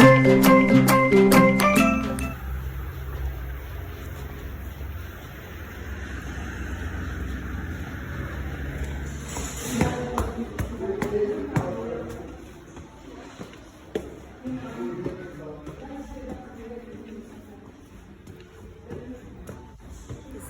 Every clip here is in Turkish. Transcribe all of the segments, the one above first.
Herkese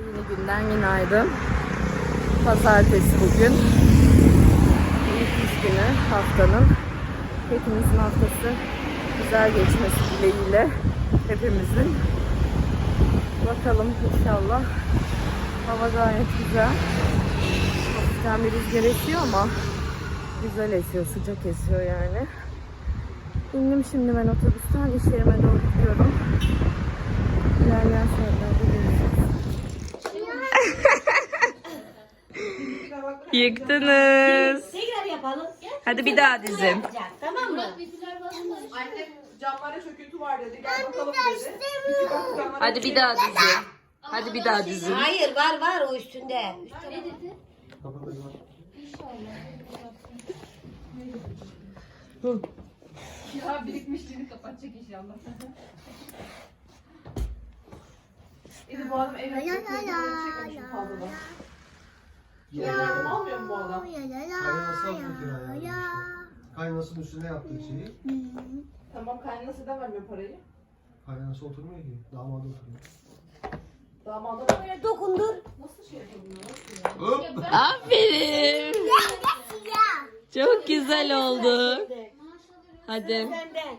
yeni günden günaydın. Pazartesi bugün. İlk iş günü haftanın. Hepimizin haftası güzel geçmesi dileğiyle. Hepimizin. Bakalım inşallah. Hava gayet güzel. Hafiften bir rüzgar esiyor ama güzel esiyor, sıcak esiyor yani. İndim şimdi ben otobüsten iş yerime doğru gidiyorum. İlerleyen saatlerde görüşürüz. Yıktınız. Tekrar yapalım. Gel. Hadi bir daha. Yapacak, Tamam mı? Annem camlara çöküntü var dedi. Gel bakalım dedi. İki baktı camlara Hadi bir daha dizin. Hadi bir daha dizin. Hayır var var o üstünde. Ya birikmişliğini kapatacak inşallah. İyi bu adam evine çekmemiş bu fazladan. Yardım almıyor mu bu adam? Kaynanası aldı kiraya işte. Kaynanasının üstüne yaptığı şeyi. Tamam kaynanası da vermiyor parayı. Kaynanası oturmuyor ki. Damadı oturuyor. Damada da Böyle dokundur. nasıl şey yapılıyor? Aferin. Çok güzel oldu. Hadi. Senden.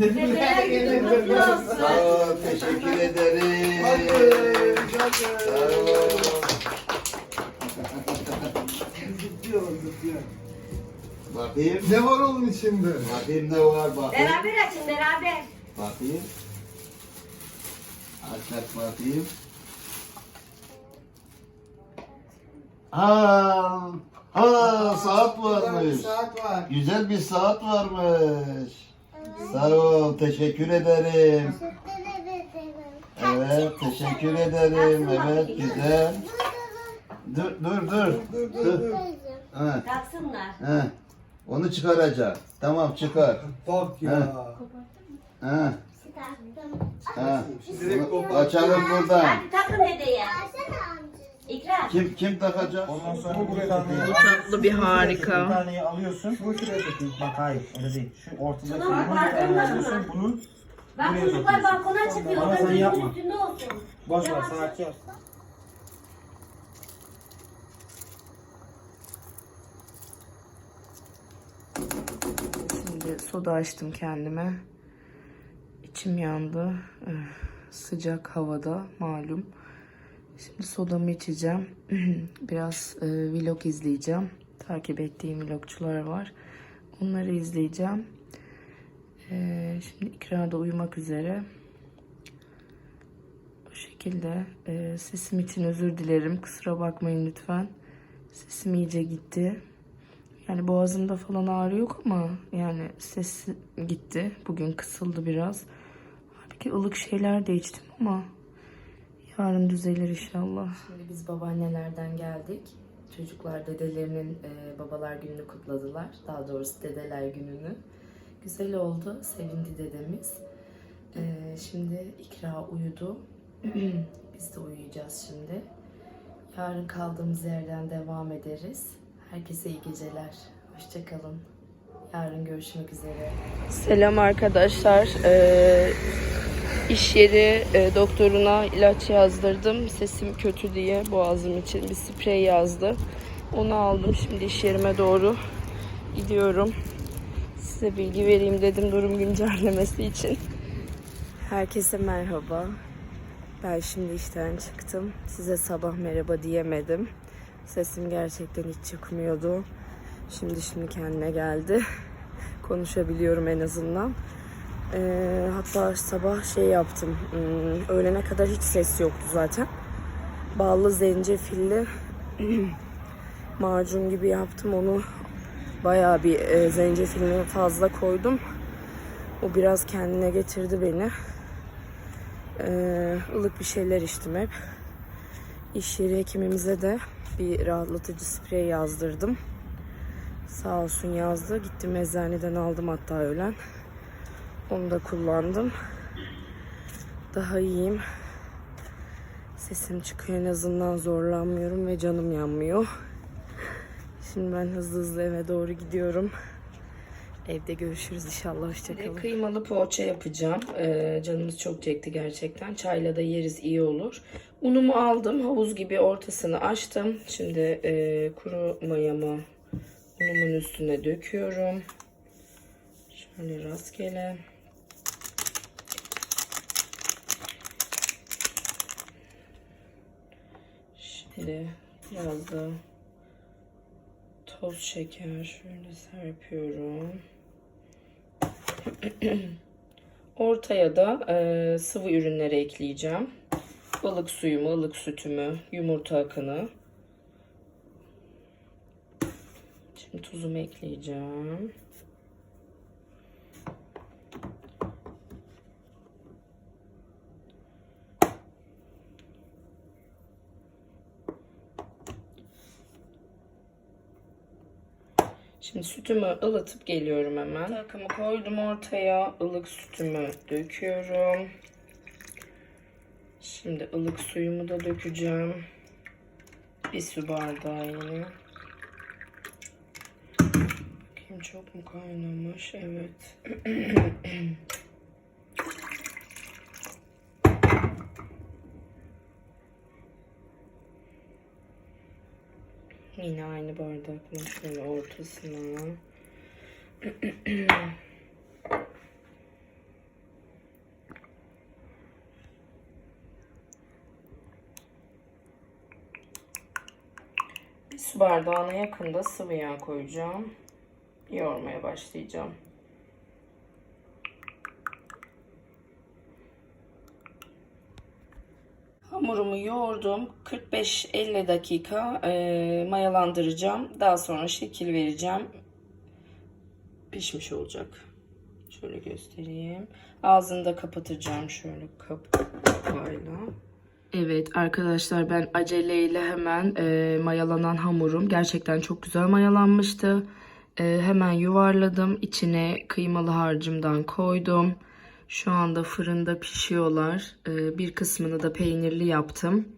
Dedeler günü kutlu olsun. Sağ ol, teşekkür ederim. Sağ ol. Zıplıyorum zıplıyorum. Bakayım, Ne var onun içinde? bakayım ne var bakayım. Beraber açın beraber. Bakayım. Aç aç bakayım. Ha, ha saat varmış. Saat var. Güzel bir saat varmış. Sağ ol, teşekkür ederim. Evet, teşekkür ederim. Evet, güzel. Dur, dur, dur. Dur. Ha, Taksınlar. ha. Onu çıkaracak. Tamam, çıkar. Bak ya. Ha, ha. Direkt kopar. Açalım buradan. Hadi takın dedeye. İkrar. Kim kim takacak? Ondan sonra bu taneyi, Bu tatlı bir bu harika. taneyi alıyorsun. Şu şuraya takıyorsun. Bak hayır öyle değil. Şu ortadaki Tamam, bunu farkında mı? alıyorsun. Bunun Bak buraya çocuklar balkona çıkıyor. Ama Orada sen yapma. üstünde olsun. Boş ver sanatçı yap. Şimdi soda açtım kendime. İçim yandı. Sıcak havada malum. Şimdi sodamı içeceğim. Biraz e, vlog izleyeceğim. Takip ettiğim vlogçular var. Onları izleyeceğim. E, şimdi ikra da uyumak üzere. Bu şekilde e, sesim için özür dilerim. Kusura bakmayın lütfen. Sesim iyice gitti. Yani boğazımda falan ağrı yok ama yani ses gitti. Bugün kısıldı biraz. Halbuki ılık şeyler de içtim ama yarın düzelir inşallah. Şimdi biz babaannelerden geldik. Çocuklar dedelerinin e, babalar gününü kutladılar. Daha doğrusu dedeler gününü. Güzel oldu. Sevindi dedemiz. E, şimdi ikra uyudu. biz de uyuyacağız şimdi. Yarın kaldığımız yerden devam ederiz. Herkese iyi geceler. Hoşçakalın. Yarın görüşmek üzere. Selam arkadaşlar. Ee, iş yeri e, doktoruna ilaç yazdırdım. Sesim kötü diye boğazım için bir sprey yazdı. Onu aldım. Şimdi iş yerime doğru gidiyorum. Size bilgi vereyim dedim durum güncellemesi için. Herkese merhaba. Ben şimdi işten çıktım. Size sabah merhaba diyemedim. Sesim gerçekten hiç çıkmıyordu. Şimdi şimdi kendine geldi. Konuşabiliyorum en azından. Ee, hatta sabah şey yaptım. Hmm, öğlene kadar hiç ses yoktu zaten. Ballı zencefilli macun gibi yaptım onu. Bayağı bir e, zencefilini fazla koydum. O biraz kendine getirdi beni. Ee, ılık bir şeyler içtim hep. İş yeri hekimimize de bir rahatlatıcı sprey yazdırdım. Sağ olsun yazdı. Gittim eczaneden aldım hatta öğlen. Onu da kullandım. Daha iyiyim. Sesim çıkıyor en azından zorlanmıyorum ve canım yanmıyor. Şimdi ben hızlı hızlı eve doğru gidiyorum. Evde görüşürüz inşallah. Hoşçakalın. Kıymalı poğaça yapacağım. Ee, canımız çok çekti gerçekten. Çayla da yeriz iyi olur. Unumu aldım. Havuz gibi ortasını açtım. Şimdi e, kuru mayamı unumun üstüne döküyorum. Şöyle rastgele. Şimdi biraz toz şeker şöyle serpiyorum. Ortaya da e, sıvı ürünleri ekleyeceğim. Balık suyumu, ılık sütümü, yumurta akını. Şimdi tuzumu ekleyeceğim. Şimdi sütümü ılıtıp geliyorum hemen. Takımı koydum ortaya. ılık sütümü döküyorum. Şimdi ılık suyumu da dökeceğim. Bir su bardağı yine. Bakayım çok mu kaynamış? Evet. Yine aynı bardakla şöyle ortasına. Bir su bardağına yakında sıvı yağ koyacağım. Yoğurmaya başlayacağım. Hamurumu yoğurdum. 45-50 dakika e, mayalandıracağım. Daha sonra şekil vereceğim. Pişmiş olacak. Şöyle göstereyim. Ağzını da kapatacağım şöyle kapağıyla. Evet arkadaşlar ben aceleyle hemen e, mayalanan hamurum gerçekten çok güzel mayalanmıştı. E, hemen yuvarladım. İçine kıymalı harcımdan koydum. Şu anda fırında pişiyorlar. E, bir kısmını da peynirli yaptım.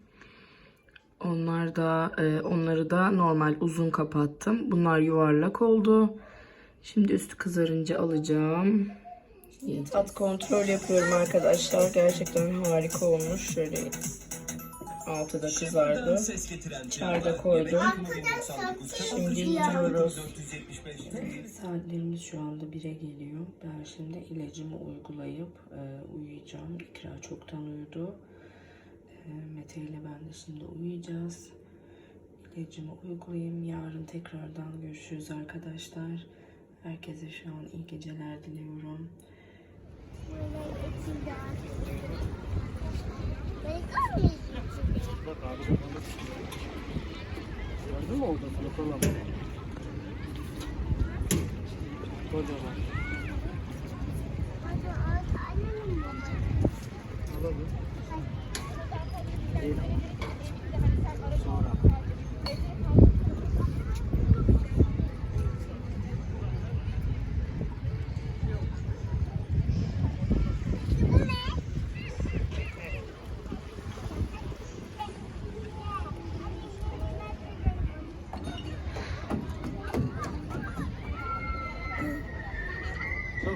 Onlar da e, onları da normal uzun kapattım. Bunlar yuvarlak oldu. Şimdi üstü kızarınca alacağım. Tat kontrol yapıyorum arkadaşlar. Gerçekten harika olmuş. Şöyle altı da kızardı. Çayda koydum. Şimdi yiyoruz. Saatlerimiz şu anda 1'e geliyor. Ben şimdi ilacımı uygulayıp e, uyuyacağım. İkra çoktan uyudu. E, Mete ile ben de şimdi uyuyacağız. İlacımı uygulayayım. Yarın tekrardan görüşürüz arkadaşlar. Herkese şu an iyi geceler diliyorum. Gördün mü orada falan?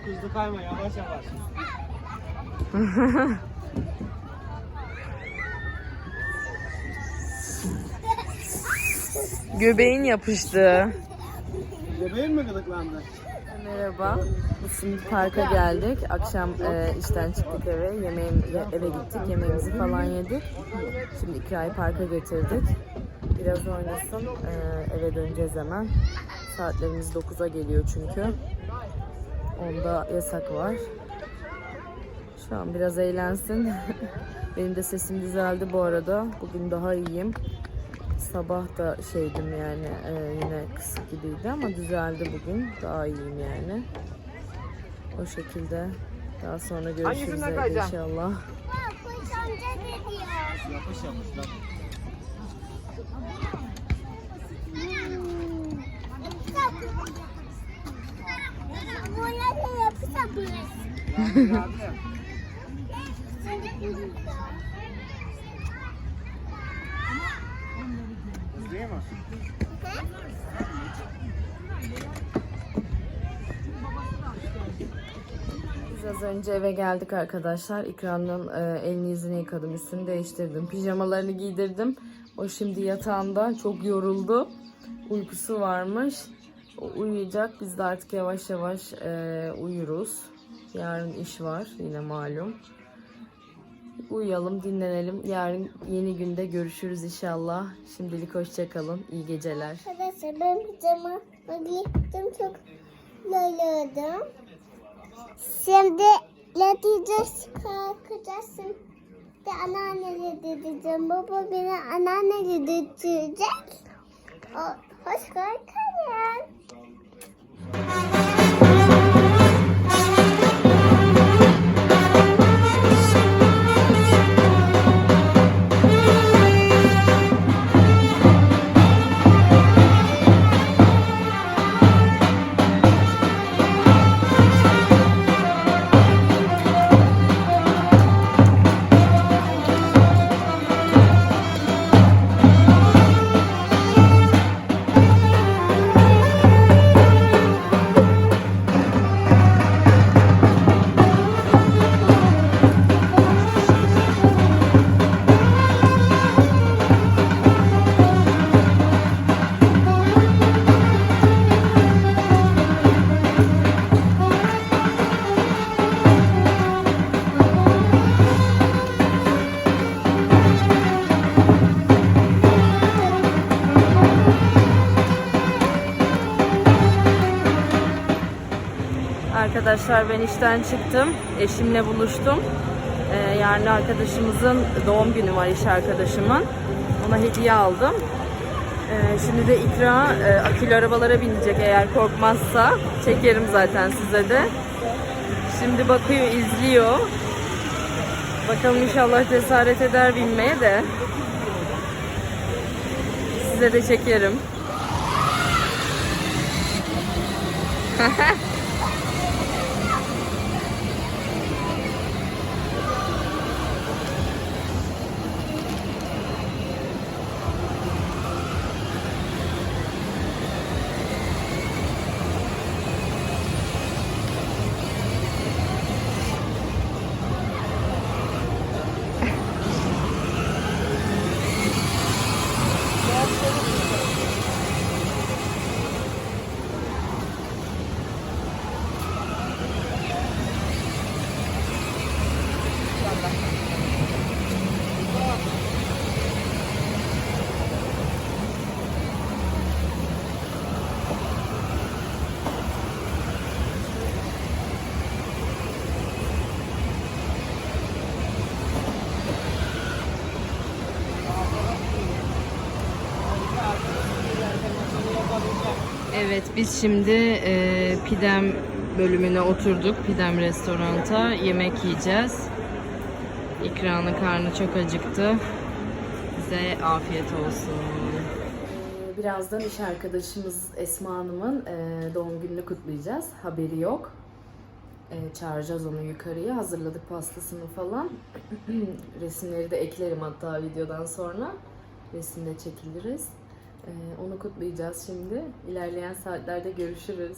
Çok hızlı kayma yavaş yavaş. Göbeğin yapıştı. Bebeğin mi gıdıklandı? Merhaba. Şimdi parka geldik. Akşam e, işten çıktık eve. Yemeğim, eve gittik. Yemeğimizi falan yedik. Şimdi İkra'yı parka götürdük. Biraz oynasın. E, eve döneceğiz hemen. Saatlerimiz 9'a geliyor çünkü. Onda yasak var. Şu an biraz eğlensin. Benim de sesim düzeldi bu arada. Bugün daha iyiyim. Sabah da şeydim yani e, yine kısık gibiydi ama düzeldi bugün. Daha iyiyim yani. O şekilde. Daha sonra görüşürüz inşallah. Yapış yapış lan. Biz az önce eve geldik arkadaşlar. İkram'ın e, elini yüzünü yıkadım, üstünü değiştirdim. Pijamalarını giydirdim. O şimdi yatağında çok yoruldu. Uykusu varmış. O uyuyacak. Biz de artık yavaş yavaş e, uyuruz. Yarın iş var yine malum. Uyuyalım, dinlenelim. Yarın yeni günde görüşürüz inşallah. Şimdilik hoşçakalın. İyi geceler. Arkadaşlar ben pijama giydim çok laladım. Şimdi yatacağız kalkacağız. Şimdi anneanneye dedeceğim. Baba beni anneanneye dedecek. O, hoş geldin. Arkadaşlar ben işten çıktım. Eşimle buluştum. Ee, yarın arkadaşımızın doğum günü var iş arkadaşımın. Ona hediye aldım. Ee, şimdi de İkra e, akülü arabalara binecek eğer korkmazsa. Çekerim zaten size de. Şimdi bakıyor, izliyor. Bakalım inşallah cesaret eder binmeye de. Size de çekerim. Evet biz şimdi e, Pidem bölümüne oturduk. Pidem restoranta yemek yiyeceğiz. İkranın karnı çok acıktı. Bize afiyet olsun. Birazdan iş arkadaşımız Esma Hanım'ın e, doğum gününü kutlayacağız. Haberi yok. E, çağıracağız onu yukarıya. Hazırladık pastasını falan. Resimleri de eklerim hatta videodan sonra. Resimde çekiliriz. Ee, onu kutlayacağız şimdi. İlerleyen saatlerde görüşürüz.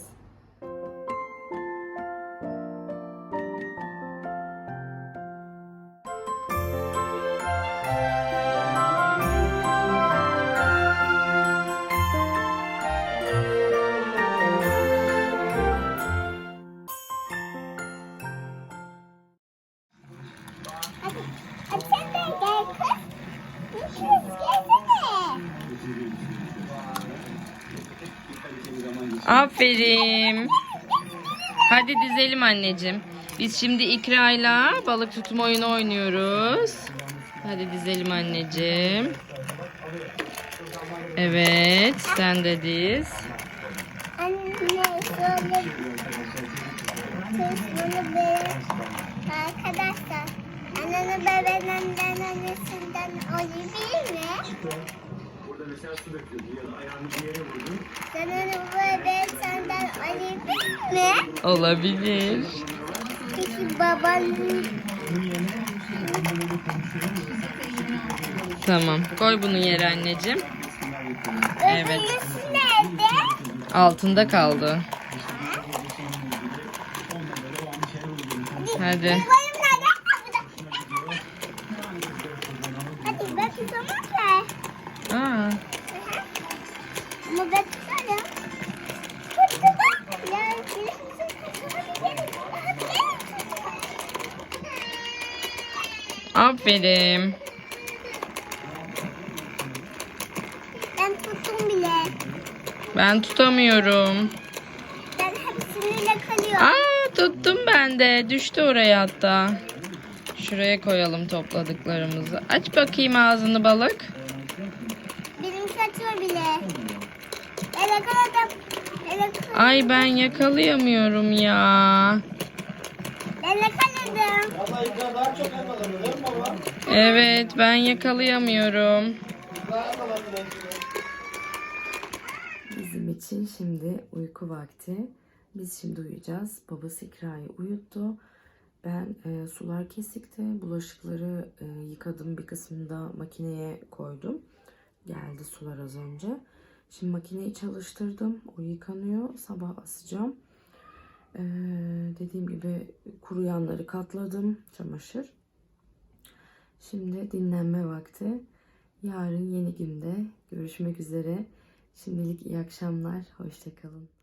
Aferin. Hadi dizelim anneciğim. Biz şimdi ikrayla balık tutma oyunu oynuyoruz. Hadi dizelim anneciğim. Evet, sen de diz. Anne şöyle böyle arkadaşlar. Annenin bebeğinden annesinden olabilir mi? Senin bebeğin senden olabilir mi? Olabilir. Peki babanın Tamam. Koy bunu yere anneciğim. Evet. nerede? Altında kaldı. Hadi. Aferin. Ben tuttum bile. Ben tutamıyorum. Ben hepsini yakalıyorum. Aa, tuttum ben de. Düştü oraya hatta. Şuraya koyalım topladıklarımızı. Aç bakayım ağzını balık. Benim kaçıyor bile. Ben yakaladım. Ben yakaladım. Ay ben yakalayamıyorum ya. Yakaladım. Valla İkra daha çok yakaladı değil mi baba? Evet ben yakalayamıyorum. Belki. Bizim için şimdi uyku vakti. Biz şimdi uyuyacağız. Babası İkra'yı uyuttu. Ben e, sular kesikti. Bulaşıkları e, yıkadım. Bir kısmını da makineye koydum. Geldi sular az önce. Şimdi makineyi çalıştırdım. O yıkanıyor. Sabah asacağım. E, dediğim gibi kuruyanları katladım. Çamaşır. Şimdi dinlenme vakti. Yarın yeni günde görüşmek üzere. Şimdilik iyi akşamlar. Hoşçakalın.